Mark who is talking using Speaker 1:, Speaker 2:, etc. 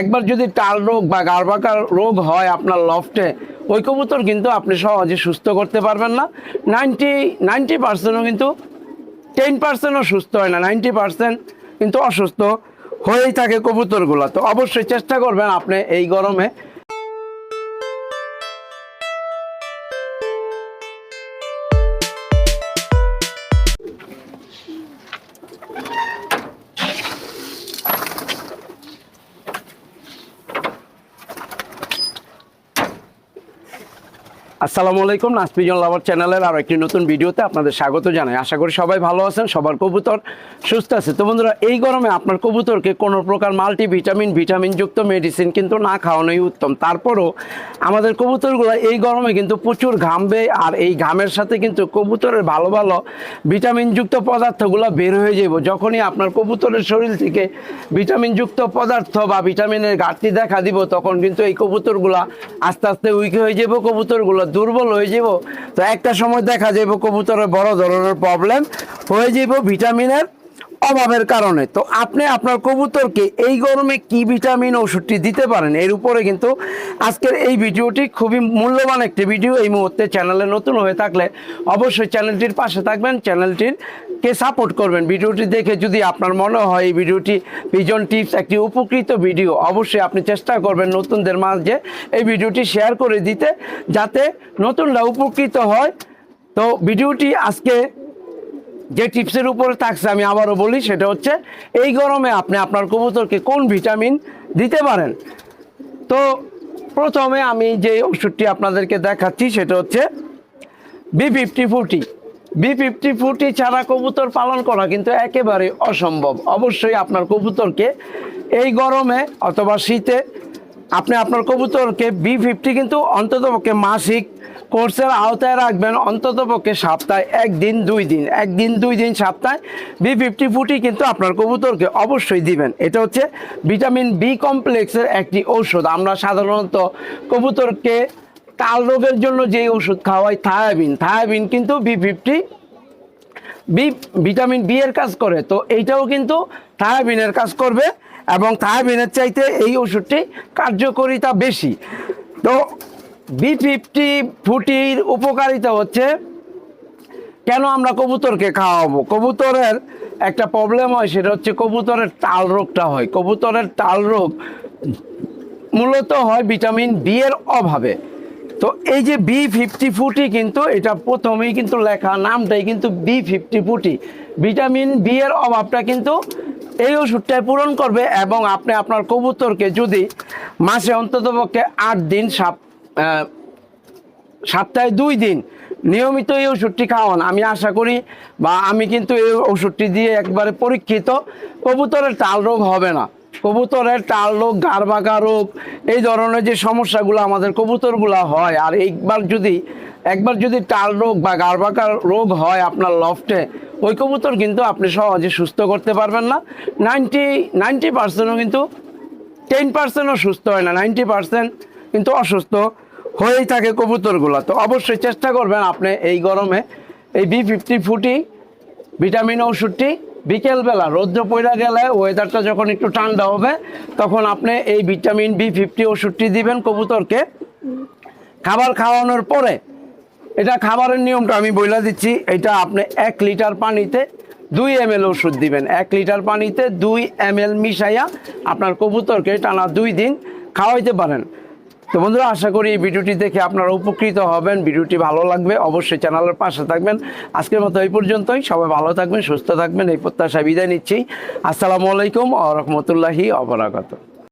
Speaker 1: একবার যদি টাল রোগ বা গারবাকার রোগ হয় আপনার লফটে, ওই কবুতর কিন্তু আপনি সহজে সুস্থ করতে পারবেন না। নাইনটি নাইনটি পার্সেন্টও কিন্তু টেন পার্সেন্টও সুস্থ হয় না, নাইনটি পার্সেন্ট কিন্তু অসুস্থ হয়েই থাকে কবুতরগুলো। তো অবশ্যই চেষ্টা করবেন আপনি এই গরমে আসসালামু আলাইকুম নাসপিজন লাভার চ্যানেলের আরও একটি নতুন ভিডিওতে আপনাদের স্বাগত জানাই। আশা করি সবাই ভালো আছেন, সবার কবুতর সুস্থ আছে। তো বন্ধুরা, এই গরমে আপনার কবুতরকে কোনো প্রকার মাল্টি ভিটামিন ভিটামিনযুক্ত মেডিসিন কিন্তু না খাওয়ানোই উত্তম। তারপরও আমাদের কবুতরগুলো এই গরমে কিন্তু প্রচুর ঘামবে আর এই ঘামের সাথে কিন্তু কবুতরের ভালো ভালো ভিটামিনযুক্ত পদার্থগুলো বের হয়ে যাব যখনই আপনার কবুতরের শরীর থেকে ভিটামিনযুক্ত পদার্থ বা ভিটামিনের ঘাটতি দেখা দিব, তখন কিন্তু এই কবুতরগুলা আস্তে আস্তে উইক হয়ে যাব কবুতরগুলো দুর্বল হয়ে যাব তো একটা সময় দেখা যাব কবুতরের বড় ধরনের প্রবলেম হয়ে যাব ভিটামিনের অভাবের কারণে। তো আপনি আপনার কবুতরকে এই গরমে কি ভিটামিন ওষুধটি দিতে পারেন? এর উপরে কিন্তু আজকের এই ভিডিওটি খুবই মূল্যবান একটি ভিডিও। এই মুহূর্তে চ্যানেলে নতুন হয়ে থাকলে অবশ্যই চ্যানেলটির পাশে থাকবেন। চ্যানেলটির কে সাপোর্ট করবেন? ভিডিওটি দেখে যদি আপনার মনে হয় এই ভিডিওটি ভিজন টিপস একটি উপকৃত ভিডিও, অবশ্যই আপনি চেষ্টা করবেন নতুনদের মাঝে এই ভিডিওটি শেয়ার করে দিতে যাতে নতুনরা উপকৃত হয়। তো ভিডিওটি আজকে যে টিপসের উপরে থাকছে, আমি আবারও বলি, সেটা হচ্ছে এই গরমে আপনি আপনার কবুতরকে কোন ভিটামিন দিতে পারেন? তো প্রথমে আমি যে ওষুধটি আপনাদেরকে দেখাচ্ছি, সেটা হচ্ছে B fifty forte B fifty forte ছাড়া কবুতর পালন করা কিন্তু একেবারে অসম্ভব। অবশ্যই আপনার কবুতরকে এই গরমে অথবা শীতে আপনি আপনার কবুতরকে বি ফিফটি কিন্তু অন্ততপক্ষে মাসিক কোর্সের আওতায় রাখবেন অন্ততপক্ষে সপ্তাহে একদিন, দুই দিন। একদিন, দুই দিন সপ্তাহে বি ফিফটি ফুটি কিন্তু আপনার কবুতরকে অবশ্যই দিবেন। এটা হচ্ছে ভিটামিন বি কমপ্লেক্সের একটি ঔষধ। আমরা সাধারণত কবুতরকে কাল রোগের জন্য যে ওষুধ খাওয়াই, থায়াবিন থায়াবিন কিন্তু B fifty B vitamin B এর কাজ করে। তো এইটাও কিন্তু থায়াবিনের কাজ করবে এবং থায়াবিনের চাইতে এই ওষুধটি কার্যকারিতা বেশি। তো বি ফিফটি ফুটির উপকারিতা হচ্ছে, কেন আমরা কবুতরকে খাওয়াবো? কবুতরের একটা প্রবলেম হয়, সেটা হচ্ছে কবুতরের তাল রোগটা হয়। কবুতরের তাল রোগ মূলত হয় ভিটামিন বি এর অভাবে। তো এই যে বি ফিফটি ফুটি কিন্তু এটা প্রথমেই কিন্তু লেখা, নামটাই কিন্তু B fifty forte. Vitamin B এর অভাবটা কিন্তু এই ওষুধটাই পূরণ করবে এবং আপনি আপনার কবুতরকে যদি মাসে অন্ততপক্ষে আট দিন, সাপ সপ্তাহে দুই দিন নিয়মিত এই ওষুধটি খাওয়ান। আমি আশা করি বা আমি কিন্তু এই ওষুধটি দিয়ে একবারে পরীক্ষিত, কবুতরের তাল রোগ হবে না। কবুতরের টাল রোগ গারবাকা রোগ, এই ধরনের যে সমস্যাগুলো আমাদের কবুতরগুলো হয়, আর একবার যদি একবার যদি টাল রোগ বা গারবাকার রোগ হয় আপনার লফটে, ওই কবুতর কিন্তু আপনি সহজে সুস্থ করতে পারবেন না। নাইনটি নাইনটি পার্সেন্টও কিন্তু টেন পার্সেন্টও সুস্থ হয় না, নাইনটি পার্সেন্ট কিন্তু অসুস্থ হয়েই থাকে কবুতরগুলো। তো অবশ্যই চেষ্টা করবেন আপনি এই গরমে এই বি ফিফটি ফুটি, ভিটামিন ওষুধটি বিকেলবেলা, রৌদ্র পড়া গেলে ওয়েদারটা যখন একটু ঠান্ডা হবে, তখন আপনি এই ভিটামিন বি ফিফটি ওষুধটি দিবেন কবুতরকে। খাবার খাওয়ানোর পরে, এটা খাবারের নিয়মটা আমি বইলা দিচ্ছি, এটা আপনি এক লিটার পানিতে দুই এম এল ওষুধ দিবেন। এক লিটার পানিতে দুই এম এল মিশাইয়া আপনার কবুতরকে টানা দুই দিন খাওয়াইতে পারেন। তো বন্ধুরা, আশা করি এই ভিডিওটি দেখে আপনারা উপকৃত হবেন। ভিডিওটি ভালো লাগবে, অবশ্যই চ্যানেলের পাশে থাকবেন। আজকের মতো এই পর্যন্তই। সবাই ভালো থাকবেন, সুস্থ থাকবেন, এই প্রত্যাশা বিদায় নিচ্ছি। আসসালামু আলাইকুম আ রহমতুল্লাহি অবরাকাত